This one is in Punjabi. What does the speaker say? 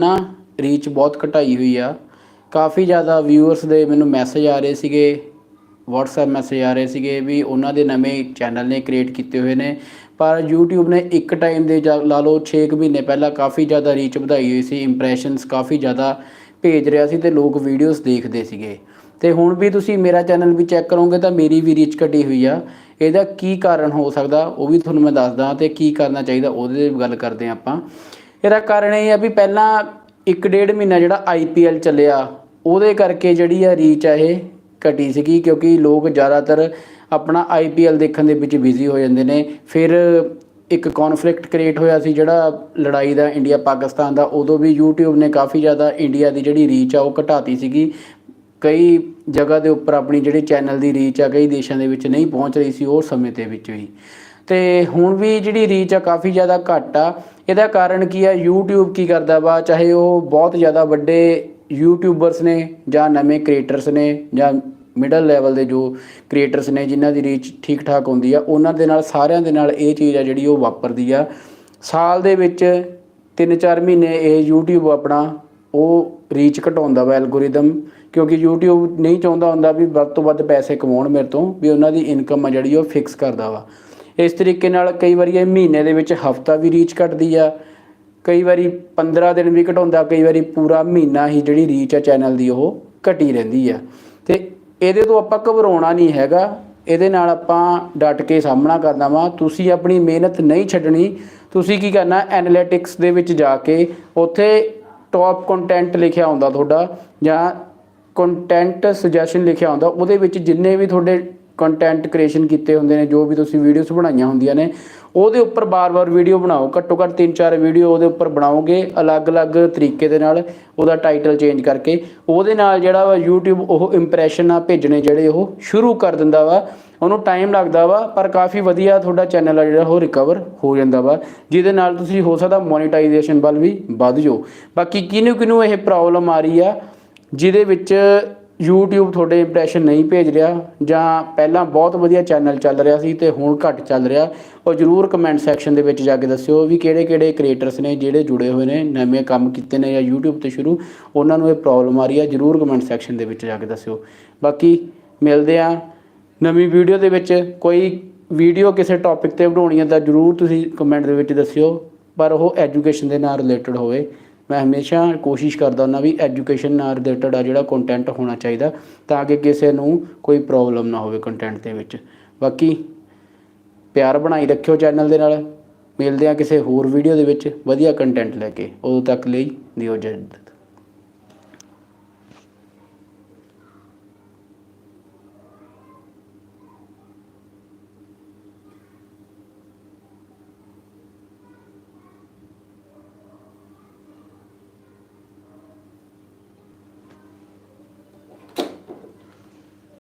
ਨਾ ਰੀਚ ਬਹੁਤ ਘਟਾਈ ਹੋਈ ਆ। ਕਾਫੀ ਜ਼ਿਆਦਾ ਵਿਊਅਰਸ ਦੇ ਮੈਨੂੰ ਮੈਸੇਜ ਆ ਰਹੇ ਸੀਗੇ, WhatsApp ਮੈਸੇਜ ਆ ਰਹੇ ਸੀਗੇ ਵੀ ਉਹਨਾਂ ਦੇ ਨਵੇਂ ਚੈਨਲ ਨੇ ਕ੍ਰੀਏਟ ਕੀਤੇ ਹੋਏ ਨੇ। ਪਰ YouTube ਨੇ ਇੱਕ ਟਾਈਮ ਦੇ ਜਾਂ, ਲਾ ਲਓ 6 ਮਹੀਨੇ ਪਹਿਲਾਂ ਕਾਫੀ ਜ਼ਿਆਦਾ ਰੀਚ ਵਧਾਈ ਹੋਈ ਸੀ ਇੰਪ੍ਰੈਸ਼ਨਸ ਕਾਫੀ ਜ਼ਿਆਦਾ ਭੇਜ ਰਿਹਾ ਸੀ ਤੇ ਲੋਕ ਵੀਡੀਓਜ਼ ਦੇਖਦੇ ਸੀਗੇ। ਤੇ ਹੁਣ ਵੀ ਤੁਸੀਂ ਮੇਰਾ ਚੈਨਲ ਵੀ ਚੈੱਕ ਕਰੋਗੇ ਤਾਂ ਮੇਰੀ ਵੀ ਰੀਚ ਘਟੀ ਹੋਈ ਆ। ਇਹਦਾ ਕੀ ਕਾਰਨ ਹੋ ਸਕਦਾ ਉਹ ਵੀ ਤੁਹਾਨੂੰ ਮੈਂ ਦੱਸਦਾ ਤੇ ਕੀ ਕਰਨਾ ਚਾਹੀਦਾ ਉਹਦੇ ਗੱਲ ਕਰਦੇ ਹਾਂ ਆਪਾਂ। ਇਹਦਾ ਕਾਰਨ ਇਹ ਆ ਵੀ ਪਹਿਲਾਂ ਇੱਕ ਡੇਢ ਮਹੀਨਾ ਜਿਹੜਾ ਆਈਪੀਐਲ ਚੱਲਿਆ, ਉਹਦੇ ਕਰਕੇ ਜਿਹੜੀ ਆ ਰੀਚ ਆ ਇਹ ਘਟੀ ਸੀਗੀ ਕਿਉਂਕਿ ਲੋਕ ਜ਼ਿਆਦਾਤਰ ਆਪਣਾ ਆਈਪੀਐਲ ਦੇਖਣ ਦੇ ਵਿੱਚ ਬਿਜ਼ੀ ਹੋ ਜਾਂਦੇ ਨੇ। ਫਿਰ ਇੱਕ ਕਨਫਲਿਕਟ ਕ੍ਰੀਏਟ ਹੋਇਆ ਸੀ ਜਿਹੜਾ ਲੜਾਈ ਦਾ ਇੰਡੀਆ ਪਾਕਿਸਤਾਨ ਦਾ, ਉਦੋਂ ਵੀ YouTube ਨੇ ਕਾਫੀ ਜ਼ਿਆਦਾ ਇੰਡੀਆ ਦੀ ਜਿਹੜੀ ਰੀਚ ਆ ਉਹ ਘਟਾਤੀ ਸੀਗੀ। ਕਈ ਜਗ੍ਹਾ ਦੇ ਉੱਪਰ ਆਪਣੀ ਜਿਹੜੀ ਚੈਨਲ ਦੀ ਰੀਚ ਆ, ਕਈ ਦੇਸ਼ਾਂ ਦੇ ਵਿੱਚ ਨਹੀਂ ਪਹੁੰਚ ਰਹੀ ਸੀ ਉਹ ਸਮੇਂ ਦੇ ਵਿੱਚ ਵੀ। ਤੇ ਹੁਣ ਵੀ ਜਿਹੜੀ ਰੀਚ ਆ ਕਾਫੀ ਜ਼ਿਆਦਾ ਘੱਟ ਆ। ਇਹਦਾ ਕਾਰਨ ਕੀ ਆ? YouTube ਕੀ ਕਰਦਾ ਵਾ? ਚਾਹੇ ਉਹ ਬਹੁਤ ਜ਼ਿਆਦਾ ਵੱਡੇ ਯੂਟਿਊਬਰਸ ਨੇ ਜਾਂ ਨਵੇਂ ਕ੍ਰੀਏਟਰਸ ਨੇ ਜਾਂ ਮਿਡਲ ਲੈਵਲ ਦੇ ਜੋ ਕ੍ਰੀਏਟਰਸ ਨੇ ਜਿਨ੍ਹਾਂ ਦੀ ਰੀਚ ਠੀਕ ਠਾਕ ਹੁੰਦੀ ਆ, ਉਹਨਾਂ ਦੇ ਨਾਲ, ਸਾਰਿਆਂ ਦੇ ਨਾਲ ਇਹ ਚੀਜ਼ ਆ ਜਿਹੜੀ ਉਹ ਵਾਪਰਦੀ ਆ। ਸਾਲ ਦੇ ਵਿੱਚ 3-4 ਮਹੀਨੇ ਇਹ YouTube ਆਪਣਾ ਉਹ ਰੀਚ ਘਟਾਉਂਦਾ ਵਾ ਐਲਗੋਰਿਦਮ ਕਿਉਂਕਿ YouTube ਨਹੀਂ ਚਾਹੁੰਦਾ ਹੁੰਦਾ ਵੀ ਵੱਧ ਤੋਂ ਵੱਧ ਪੈਸੇ ਕਮਾਉਣ ਮੇਰੇ ਤੋਂ, ਵੀ ਉਹਨਾਂ ਦੀ ਇਨਕਮ ਆ ਜਿਹੜੀ ਉਹ ਫਿਕਸ ਕਰਦਾ ਵਾ। ਇਸ ਤਰੀਕੇ ਨਾਲ ਕਈ ਵਾਰੀ ਇਹ ਮਹੀਨੇ ਦੇ ਵਿੱਚ ਹਫਤਾ ਵੀ ਰੀਚ ਘਟਦੀ ਆ। ਕਈ ਵਾਰੀ 15 ਦਿਨ ਵੀ ਘਟਾਉਂਦਾ, ਕਈ ਵਾਰੀ ਪੂਰਾ ਮਹੀਨਾ ਹੀ ਜਿਹੜੀ ਰੀਚ ਆ ਚੈਨਲ ਦੀ ਉਹ ਘਟੀ ਰਹਿੰਦੀ ਆ। ਤੇ ਇਹਦੇ ਤੋਂ ਆਪਾਂ ਘਬਰਾਉਣਾ ਨਹੀਂ ਹੈਗਾ। ਇਹਦੇ ਨਾਲ ਆਪਾਂ ਡਟ ਕੇ ਸਾਹਮਣਾ ਕਰਨਾ ਵਾ। ਤੁਸੀਂ ਆਪਣੀ ਮਿਹਨਤ ਨਹੀਂ ਛੱਡਣੀ। ਤੁਸੀਂ ਕੀ ਕਰਨਾ ਐਨਾਲਿਟਿਕਸ ਦੇ ਵਿੱਚ ਜਾ ਕੇ ਉੱਥੇ ਟੌਪ ਕੰਟੈਂਟ ਲਿਖਿਆ ਹੁੰਦਾ ਤੁਹਾਡਾ ਜਾਂ ਕੰਟੈਂਟ ਸੁਜੈਸ਼ਨ ਲਿਖਿਆ ਹੁੰਦਾ, ਉਹਦੇ ਵਿੱਚ ਜਿੰਨੇ ਵੀ ਤੁਹਾਡੇ ਕੰਟੈਂਟ ਕ੍ਰੀਏਸ਼ਨ ਕੀਤੇ ਹੁੰਦੇ ਨੇ, ਜੋ ਵੀ ਤੁਸੀਂ ਵੀਡੀਓਜ਼ ਬਣਾਈਆਂ ਹੁੰਦੀਆਂ ਨੇ, ਉਹਦੇ ਉੱਪਰ ਬਾਰ-ਬਾਰ ਵੀਡੀਓ ਬਣਾਓ। ਘੱਟੋ ਘੱਟ 3-4 ਵੀਡੀਓ ਉਹਦੇ ਉੱਪਰ ਬਣਾਓਗੇ, ਅਲੱਗ-ਅਲੱਗ ਤਰੀਕੇ ਦੇ ਨਾਲ ਉਹਦਾ ਟਾਈਟਲ ਚੇਂਜ ਕਰਕੇ। ਉਹਦੇ ਨਾਲ ਜਿਹੜਾ ਵਾ YouTube ਉਹ ਇੰਪ੍ਰੈਸ਼ਨ ਆ ਭੇਜਣੇ ਜਿਹੜੇ ਉਹ ਸ਼ੁਰੂ ਕਰ ਦਿੰਦਾ ਵਾ। ਉਹਨੂੰ ਟਾਈਮ ਲੱਗਦਾ ਵਾ, ਪਰ ਕਾਫੀ ਵਧੀਆ ਤੁਹਾਡਾ ਚੈਨਲ ਆ ਜਿਹੜਾ ਉਹ ਰਿਕਵਰ ਹੋ ਜਾਂਦਾ ਵਾ, ਜਿਹਦੇ ਨਾਲ ਤੁਸੀਂ ਹੋ ਸਕਦਾ ਮੋਨੇਟਾਈਜੇਸ਼ਨ ਵੱਲ ਵੀ ਵੱਧ ਜਾਓ। ਬਾਕੀ ਕਿਹਨੂੰ ਕਿਹਨੂੰ ਇਹ ਪ੍ਰੋਬਲਮ ਆ ਰਹੀ ਆ, ਜਿਹਦੇ ਵਿੱਚ YouTube ਤੁਹਾਡੇ ਇੰਪ੍ਰੈਸ਼ਨ ਨਹੀਂ ਭੇਜ ਰਿਹਾ ਜਾਂ ਪਹਿਲਾਂ ਬਹੁਤ ਵਧੀਆ ਚੈਨਲ ਚੱਲ ਰਿਹਾ ਸੀ ਤੇ ਹੁਣ ਘੱਟ ਚੱਲ ਰਿਹਾ, ਉਹ ਜਰੂਰ ਕਮੈਂਟ ਸੈਕਸ਼ਨ ਦੇ ਵਿੱਚ ਜਾ ਕੇ ਦੱਸਿਓ ਵੀ ਕਿਹੜੇ ਕਿਹੜੇ ਕ੍ਰੀਏਟਰਸ ਨੇ ਜਿਹੜੇ ਜੁੜੇ ਹੋਏ ਨੇ, ਨਵੇਂ ਕੰਮ ਕੀਤੇ ਨੇ ਜਾਂ YouTube ਤੇ ਸ਼ੁਰੂ, ਉਹਨਾਂ ਨੂੰ ਇਹ ਪ੍ਰੋਬਲਮ ਆ ਰਹੀ ਹੈ ਜਰੂਰ ਕਮੈਂਟ ਸੈਕਸ਼ਨ ਦੇ ਵਿੱਚ ਜਾ ਕੇ ਦੱਸਿਓ। ਬਾਕੀ ਮਿਲਦੇ ਆ ਨਵੀਂ ਵੀਡੀਓ ਦੇ ਵਿੱਚ, ਕੋਈ ਵੀਡੀਓ ਕਿਸੇ ਟੌਪਿਕ ਤੇ ਬਣਾਉਣੀ ਹੈ ਤਾਂ ਜਰੂਰ ਤੁਸੀਂ ਕਮੈਂਟ ਦੇ ਵਿੱਚ ਦੱਸਿਓ, ਪਰ ਉਹ ਐਜੂਕੇਸ਼ਨ ਦੇ ਨਾਲ ਰਿਲੇਟਡ ਹੋਵੇ। ਮੈਂ ਹਮੇਸ਼ਾ ਕੋਸ਼ਿਸ਼ ਕਰਦਾ ਹੁੰਦਾ ਵੀ ਐਜੂਕੇਸ਼ਨ ਨਾਲ ਰਿਲੇਟਡ ਆ ਜਿਹੜਾ ਕੰਟੈਂਟ ਹੋਣਾ ਚਾਹੀਦਾ, ਤਾਂ ਕਿ ਕਿਸੇ ਨੂੰ ਕੋਈ ਪ੍ਰੋਬਲਮ ਨਾ ਹੋਵੇ ਕੰਟੈਂਟ ਦੇ ਵਿੱਚ। ਬਾਕੀ ਪਿਆਰ ਬਣਾਈ ਰੱਖਿਓ ਚੈਨਲ ਦੇ ਨਾਲ। ਮਿਲਦੇ ਆ ਕਿਸੇ ਹੋਰ ਵੀਡੀਓ ਦੇ ਵਿੱਚ ਵਧੀਆ ਕੰਟੈਂਟ ਲੈ ਕੇ। ਉਦੋਂ ਤੱਕ ਲਈ ਦਿਓ ਜਦ